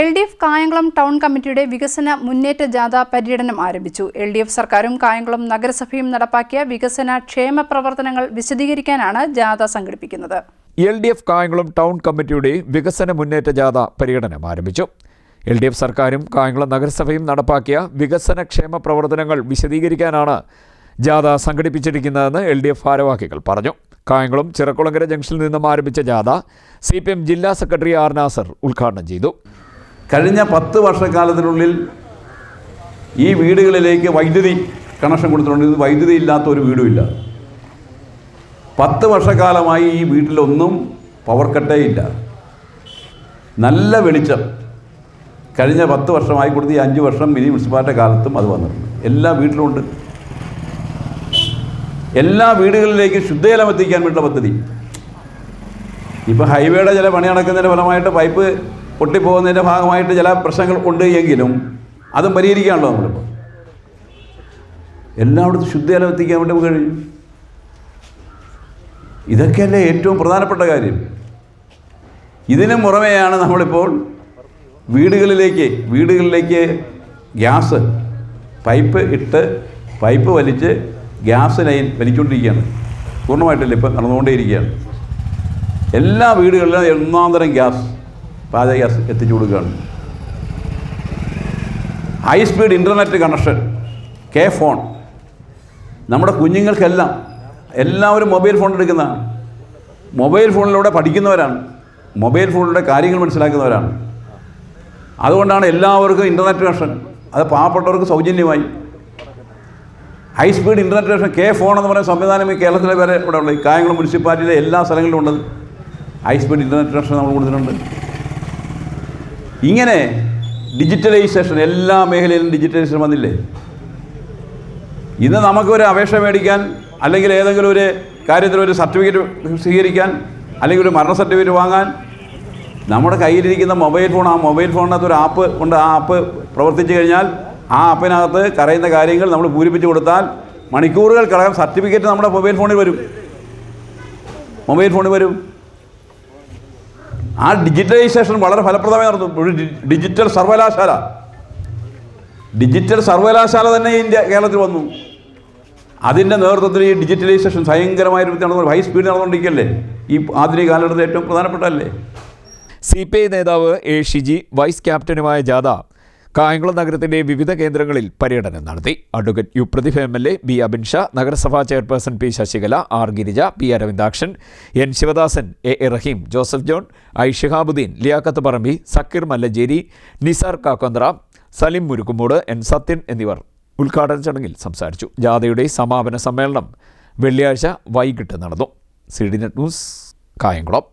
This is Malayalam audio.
L D F Kayamkulam town കമ്മിറ്റിയുടെ വികസന മുന്നേറ്റ ജാഥ പര്യടനം ആരംഭിച്ചു. എൽ ഡി എഫ് സർക്കാരും കായംകുളം നഗരസഭയും നടപ്പാക്കിയ വികസന ക്ഷേമ പ്രവർത്തനങ്ങൾ വിശദീകരിക്കാനാണ് ജാഥ സംഘടിപ്പിക്കുന്നത്. L D F Kayamkulam town കമ്മിറ്റിയുടെ വികസന മുന്നേറ്റ ജാഥ പര്യടനം ആരംഭിച്ചു. എൽ ഡി എഫ് സർക്കാരും കായംകുളം നഗരസഭയും നടപ്പാക്കിയ വികസന ക്ഷേമ പ്രവർത്തനങ്ങൾ വിശദീകരിക്കാനാണ് ജാഥ സംഘടിപ്പിച്ചിരിക്കുന്നതെന്ന് എൽ ഡി എഫ് ഭാരവാഹികൾ പറഞ്ഞു. കായംകുളം ചിറക്കുളങ്കര ജംഗ്ഷനിൽ നിന്നും ആരംഭിച്ച ജാഥ സി പി എം ജില്ലാ സെക്രട്ടറി ആർ നാസർ ഉദ്ഘാടനം ചെയ്തു. കഴിഞ്ഞ പത്ത് വർഷക്കാലത്തിനുള്ളിൽ ഈ വീടുകളിലേക്ക് വൈദ്യുതി കണക്ഷൻ കൊടുത്തിട്ടുണ്ട്. ഇത് വൈദ്യുതി ഇല്ലാത്ത ഒരു വീടുമില്ല. പത്ത് വർഷക്കാലമായി ഈ വീട്ടിലൊന്നും പവർ കട്ടേ ഇല്ല. നല്ല വെളിച്ചം. കഴിഞ്ഞ പത്ത് വർഷമായി കൊടുത്ത് ഈ അഞ്ച് വർഷം മിനി മുനിസിപ്പാലിറ്റി കാലത്തും അത് വന്നിട്ടുണ്ട്. എല്ലാ വീട്ടിലുമുണ്ട് എല്ലാ വീടുകളിലേക്കും ശുദ്ധജലം എത്തിക്കാൻ വേണ്ട പദ്ധതി. ഇപ്പോൾ ഹൈവേയുടെ ചില പണി നടക്കുന്നതിന്റെ ഫലമായിട്ട് പൈപ്പ് പൊട്ടിപ്പോകുന്നതിന്റെ ഭാഗമായിട്ട് ചില പ്രശ്നങ്ങൾ ഉണ്ട് എങ്കിലും അതും പരിഹരിക്കാണല്ലോ നമ്മളിപ്പോൾ എല്ലായിടത്തും ശുദ്ധജലം എത്തിക്കാൻ വേണ്ടി നമുക്ക് കഴിയും. ഇതൊക്കെയല്ലേ ഏറ്റവും പ്രധാനപ്പെട്ട കാര്യം. ഇതിന് പുറമെയാണ് നമ്മളിപ്പോൾ വീടുകളിലേക്ക് വീടുകളിലേക്ക് ഗ്യാസ് പൈപ്പ് ഇട്ട് പൈപ്പ് വലിച്ച് ഗ്യാസ് ലൈൻ വലിച്ചുകൊണ്ടിരിക്കുകയാണ്. പൂർണമായിട്ടില്ല ഇപ്പം നടന്നുകൊണ്ടേയിരിക്കുകയാണ്. എല്ലാ വീടുകളിലും ഒന്നാം തരം ഗ്യാസ്. പാചക എത്തിച്ചു കൊടുക്കുകയാണ് high speed internet connection K phone നമ്മുടെ കുഞ്ഞുങ്ങൾക്കെല്ലാം എല്ലാവരും മൊബൈൽ ഫോൺ എടുക്കുന്നതാണ്. മൊബൈൽ ഫോണിലൂടെ പഠിക്കുന്നവരാണ്. മൊബൈൽ ഫോണിലൂടെ കാര്യങ്ങൾ മനസ്സിലാക്കുന്നവരാണ്. അതുകൊണ്ടാണ് എല്ലാവർക്കും ഇന്റർനെറ്റ് കണക്ഷൻ അത് പാവപ്പെട്ടവർക്ക് സൗജന്യമായി. High speed internet connection K phone എന്ന് പറയുന്ന സംവിധാനം ഈ കേരളത്തിലെ വരെ ഇവിടെ ഉള്ളത്. കായംകുളം മുനിസിപ്പാലിറ്റിയിലെ എല്ലാ സ്ഥലങ്ങളിലും ഉണ്ട് ഹൈ സ്പീഡ് ഇന്റർനെറ്റ് കണക്ഷൻ നമ്മൾ കൊടുത്തിട്ടുണ്ട്. ഇങ്ങനെ ഡിജിറ്റലൈസേഷൻ എല്ലാ മേഖലയിലും ഡിജിറ്റലൈസേഷൻ വന്നില്ലേ? ഇന്ന് നമുക്കൊരു അപേക്ഷ മേടിക്കാൻ അല്ലെങ്കിൽ ഏതെങ്കിലും ഒരു കാര്യത്തിൽ ഒരു സർട്ടിഫിക്കറ്റ് സ്വീകരിക്കാൻ അല്ലെങ്കിൽ ഒരു മരണ സർട്ടിഫിക്കറ്റ് വാങ്ങാൻ നമ്മുടെ കയ്യിലിരിക്കുന്ന മൊബൈൽ ഫോൺ ആ മൊബൈൽ ഫോണിനകത്ത് ഒരു ആപ്പ് ഉണ്ട് ആ ആപ്പ് പ്രവർത്തിച്ചു കഴിഞ്ഞാൽ ആ ആപ്പിനകത്ത് കറയുന്ന കാര്യങ്ങൾ നമ്മൾ പൂരിപ്പിച്ച് കൊടുത്താൽ മണിക്കൂറുകൾക്കകം സർട്ടിഫിക്കറ്റ് നമ്മുടെ മൊബൈൽ ഫോണിൽ വരും. മൊബൈൽ ഫോണിൽ വരും. ആ ഡിജിറ്റലൈസേഷൻ വളരെ ഫലപ്രദമായി നടന്നു ഒരു ഡിജിറ്റൽ സർവകലാശാല. ഡിജിറ്റൽ സർവകലാശാല തന്നെ ഇന്ത്യ കേരളത്തിൽ വന്നു. അതിന്റെ നേതൃത്വത്തിൽ ഈ ഡിജിറ്റലൈസേഷൻ ഭയങ്കരമായ രൂപത്തിൽ നടന്നു ഹൈ സ്പീഡ് നടന്നുകൊണ്ടിരിക്കുകയല്ലേ? ഈ ആധുനിക കാലഘട്ടത്തിൽ ഏറ്റവും പ്രധാനപ്പെട്ടതല്ലേ? സി പി ഐ നേതാവ് എ ഷിജി വൈസ് ക്യാപ്റ്റനുമായ ജാഥ കായംകുളം നഗരത്തിന്റെ വിവിധ കേന്ദ്രങ്ങളിൽ പര്യടനം നടത്തി. Advocate U Prathibha M L A B Abin Shah നഗരസഭാ chairperson P Sasikala R Girija P Aravindakshan N Sivadasan A A Raheem Joseph John I Shihabuddeen Liyakkath Parambi Sakkeer Mallancheri Nisar Kakkondra Salim Murukkumoodu N Sathyan എന്നിവർ ഉദ്ഘാടന ചടങ്ങിൽ സംസാരിച്ചു. ജാഥയുടെ സമാപന സമ്മേളനം വെള്ളിയാഴ്ച വൈകിട്ട് നടന്നു. C D net news Kayamkulam.